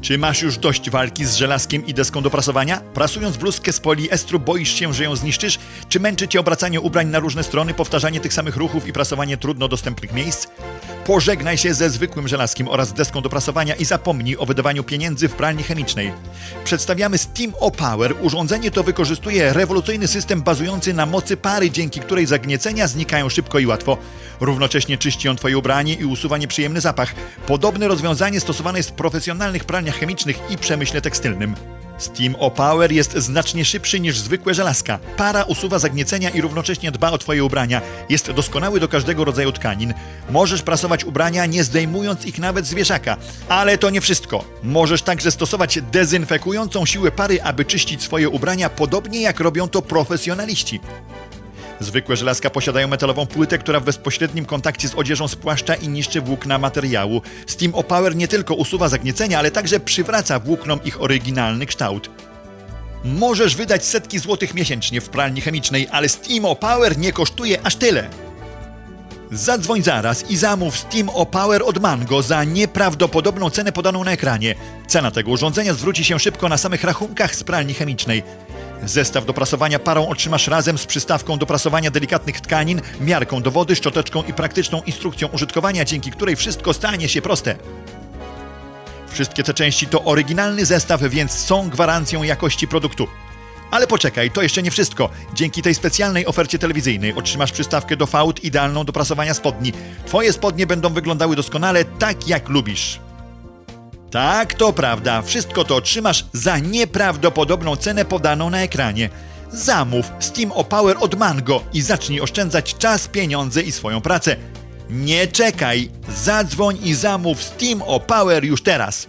Czy masz już dość walki z żelazkiem i deską do prasowania? Prasując bluzkę z poliestru boisz się, że ją zniszczysz? Czy męczy cię obracanie ubrań na różne strony, powtarzanie tych samych ruchów i prasowanie trudno dostępnych miejsc? Pożegnaj się ze zwykłym żelazkiem oraz deską do prasowania i zapomnij o wydawaniu pieniędzy w pralni chemicznej. Przedstawiamy Steam O-Power. Urządzenie to wykorzystuje rewolucyjny system bazujący na mocy pary, dzięki której zagniecenia znikają szybko i łatwo. Równocześnie czyści on twoje ubranie i usuwa nieprzyjemny zapach. Podobne rozwiązanie stosowane jest w profesjonalnych pralniach chemicznych i przemyśle tekstylnym. Steam O-Power jest znacznie szybszy niż zwykłe żelazka. Para usuwa zagniecenia i równocześnie dba o twoje ubrania. Jest doskonały do każdego rodzaju tkanin. Możesz prasować ubrania nie zdejmując ich nawet z wieszaka. Ale to nie wszystko. Możesz także stosować dezynfekującą siłę pary, aby czyścić swoje ubrania podobnie jak robią to profesjonaliści. Zwykłe żelazka posiadają metalową płytę, która w bezpośrednim kontakcie z odzieżą spłaszcza i niszczy włókna materiału. Steam O-Power nie tylko usuwa zagniecenia, ale także przywraca włóknom ich oryginalny kształt. Możesz wydać setki złotych miesięcznie w pralni chemicznej, ale Steam O-Power nie kosztuje aż tyle. Zadzwoń zaraz i zamów Steam O-Power od Mango za nieprawdopodobną cenę podaną na ekranie. Cena tego urządzenia zwróci się szybko na samych rachunkach z pralni chemicznej. Zestaw do prasowania parą otrzymasz razem z przystawką do prasowania delikatnych tkanin, miarką do wody, szczoteczką i praktyczną instrukcją użytkowania, dzięki której wszystko stanie się proste. Wszystkie te części to oryginalny zestaw, więc są gwarancją jakości produktu. Ale poczekaj, to jeszcze nie wszystko. Dzięki tej specjalnej ofercie telewizyjnej otrzymasz przystawkę do fałd idealną do prasowania spodni. Twoje spodnie będą wyglądały doskonale tak, jak lubisz. Tak, to prawda. Wszystko to otrzymasz za nieprawdopodobną cenę podaną na ekranie. Zamów Steam O Power od Mango i zacznij oszczędzać czas, pieniądze i swoją pracę. Nie czekaj, zadzwoń i zamów Steam O Power już teraz.